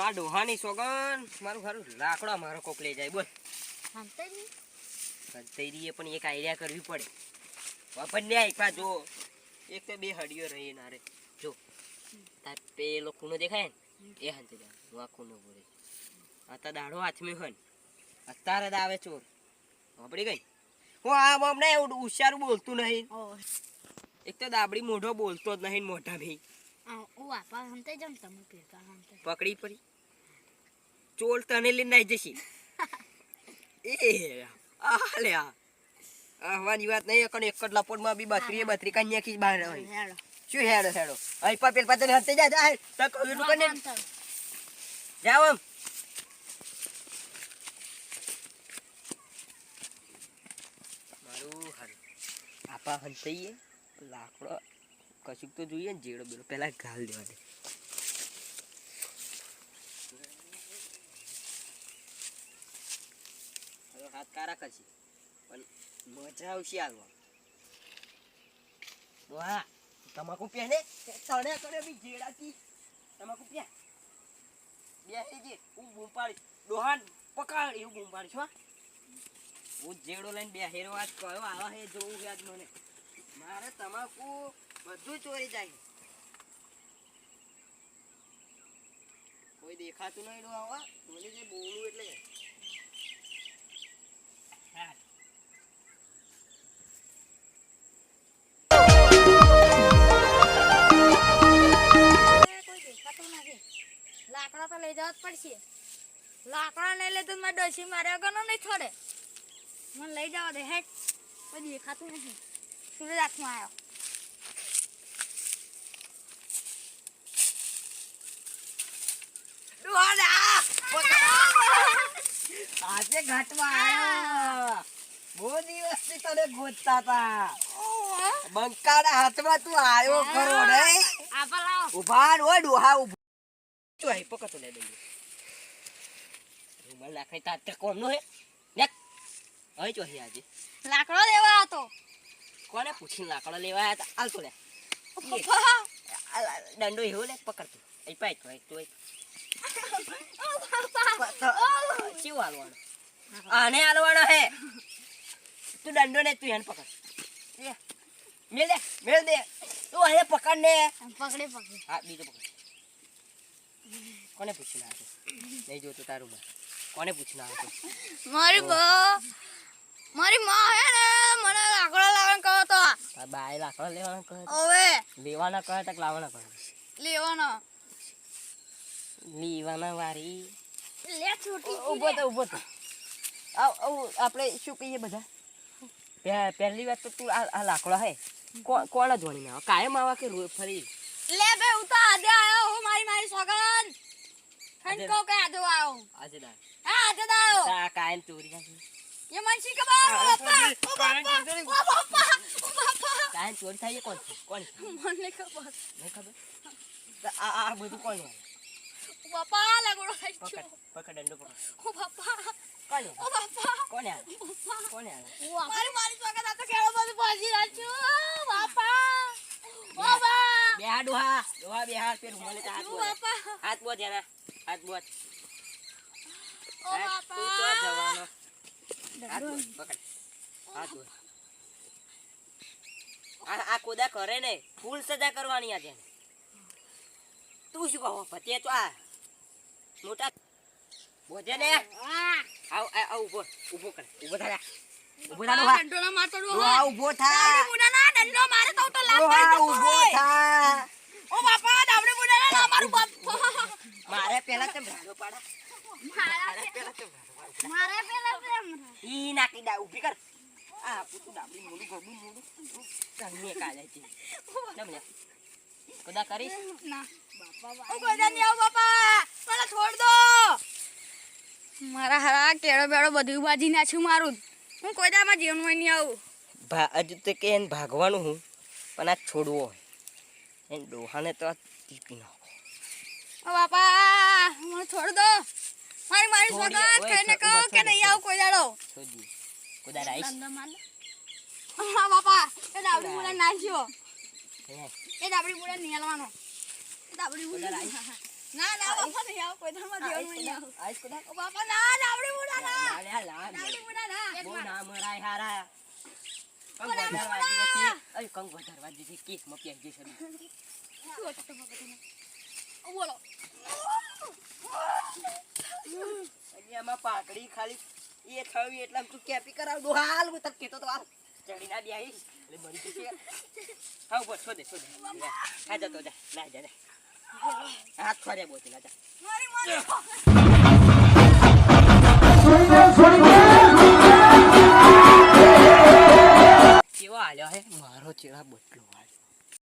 મારા ડોહાની સોગન મારું ખરું લાકડા મારો કોક લઈ જાય. બોલ. હંતાઈ તૈરીએ પણ એક આઈડિયા કરવી પડે. આપણને આપ્યા જો. એક તો બે હડીઓ રહી ના રે. જો. તાર પેલો ખૂનો દેખાય ને? એ હંતે હું આ ખૂનો બોલે અત્યારે દાડો હાથમાં હન અત્યારે આવે ચોર. આપડી ગઈ? હું આ હમણાં એવું હોશિયારું બોલતું નહીં. એક તો દાબડી મોઢો બોલતો જ નહીં મોઢા ભાઈ પકડી પડી. ચોર તને લઈને નાઈ જશી. એ આ લે આ. આવાની વાત નહીં એકણ એક જ લપોટમાં બી બત્રીએ બત્રી કન્યા ખી બહાર હોય. શું હેડો હેડો? અહીં પેલ પાતે હતે જા જા તો કહ્યું કને જાવ આમ. મારું હર આપા હંતઈએ લાકડો કશુંક તો જોઈએ ને જેડો બેડો. પેલા ઘાલ દેવા દે. હાથ કારા કરશે પણ મજા આવશે હાલવા વાહ તમાકુ પહેને? તણે તણે બી જેડાથી તમાકુ પ્યા બેસી જે, હું બૂમ પાડી ડોહાન પકડ, એવું બૂમ પાડીશ, હો. હું જેડો લઈને બે હેરો આજ કયો, આવા હે જોવું છે આજ મને. મારે તમાકુ બધું ચોરી જાય. કોઈ દેખાતું નહીં ડો આવા મને જે બોલું એટલે લાકડા તો લઈ જવા જ પડશે. લાકડા નહીં લે તો મારે ડોસી મારે અગરનો નહીં છોડે. મને લઈ જવા દે હેટ પછી દેખાતું નથી. સૂરજ હાથમાં આવ્યો. આજે ઘાટમાં આવ્યો. બહુ દિવસથી તને ગોતતા હતા બંકાના હાથમાં તું આવ્યો ખરો નહીં ઊભા ડોહા હે પકતો લે દે રૂમાલ નાખાય તા તે કોમ નો હે? નેક. અહીં જો હે આજે. લાકડો લેવા હતો. કોને પૂછીને લાકડો લેવા આયા તા? આલતો લે. પપ્પા. આ લા- દંડો એવો લે પકડતો. અહીં પાય તો અહીં તો બાપા શું હાલવાનો? આને હાલવાનો હે? તું દંડો ને તું એને પકડ. મેલ દે મેલ દે. તું અહીં પકડ ને. પકડે પકડી. હા બીજો પકડ. કોને પૂછીને આવતો નહીં જોતો તારું માં કોને પૂછીને આવતો મારી બા મારી માં હે ને મને લાકડો લાવવાનું કહો તો. બાએ લાકડો લેવાના કહો હવે. લેવાના કહે તક લાવવાનો કહો? લેવાનો. લેવાના વારી. લે છોટી ઊભો તો ઊભો તો આવ આવ આપણે શું કહીએ બધા? પહેલી વાત તો તું આ લાકડો હે. કોણ જોણી આવે? કાયમ આવા કે ફરી? લે બે હું તો આજે આયો હું મારી મારી સોગન ઠંડકો કે આજો આવો. આજે દા હા આજે દા આવો. તા કાયમ ચોરી કાઢી એ મનસી બાપા. બે હાથ ડોહા ડોહા બે હાથ પેલું મને તો હાથ બાપા. બોલ એના હાથ બોલ ઓ હાથ તું તો જવાનો. હાથ બોલ પકડ. હાથ બોલ આ આ કોદા કરે ને. ફૂલ સજા કરવાની આજે. તું શું કહો? પતિએ તો આ મોટા બોજે ને. આવ આ આવ ઊભો ઊભો કર. ઊભો થા. ઊભો થા ડોહા ડંડો મારતો ડોહા ઊભો થા. મુડા ના ડંડો મારે તો તો ડોહા ઊભો થા. ઓ બાપા દાવડી મુડા ના મારું બાપ. મારે પેલા તેમ ભાડો પાડા. મારા પેલા તેમ મારે પેલા તેમ ઈ નાખી દા ઊભી કર. આ પૂતું ડાબડી મોડું ગોબું મોડું. તને કાલે છે સમજ્યા કદા કરીશ ના. હું કોઈ નહીં આવ બાપા. મને છોડ દો. મારા હારા કેળો બેળો બધું બાજી નાખ્યું મારું. હું કોઈ દામાં જીવનમાં નહીં આવું. ભા હજુ તો કે એને ભાગવાનું હું પણ આ છોડવો એને ડોહાને તો આ ટીપી નાખો. ઓ બાપા મને છોડ દો. મારી મારી. ઓય, કહીને કહો કે નહીં આવું કોઈ દાડો. છોડી કુદા રાઈશ હા બાપા એ દાબડી મુડા નાખ્યો હે એ દાબડી મુડા નિહાલવાનો એ દાબડી મુડા. ના ના બાપા નહીં આવ કોઈ ધર્મ દેવ નહીં. આવ આઈસ કદા ઓ બાપા ના ડાવડી મુડા ના. લા લા લા. મુડા ના. બહુ ના મરાય હારા. કંગ વધારવા દીધી અય કંગ વધારવા દીધી કેસમાં પ્યાઈ જશે શું હતું તમારા બધાને? ઓ બોલો. એમાં પાકડી ખાલી. એ થયું એટલે તું કેપી કરાવ દો હાલ હું તક કેતો તો હાલ. ચડી ના દે એટલે મરી જશે. હા ઉપર છોડે છોડે હા જતો જા. ના જા જા. હાથ ફરે બોતી ના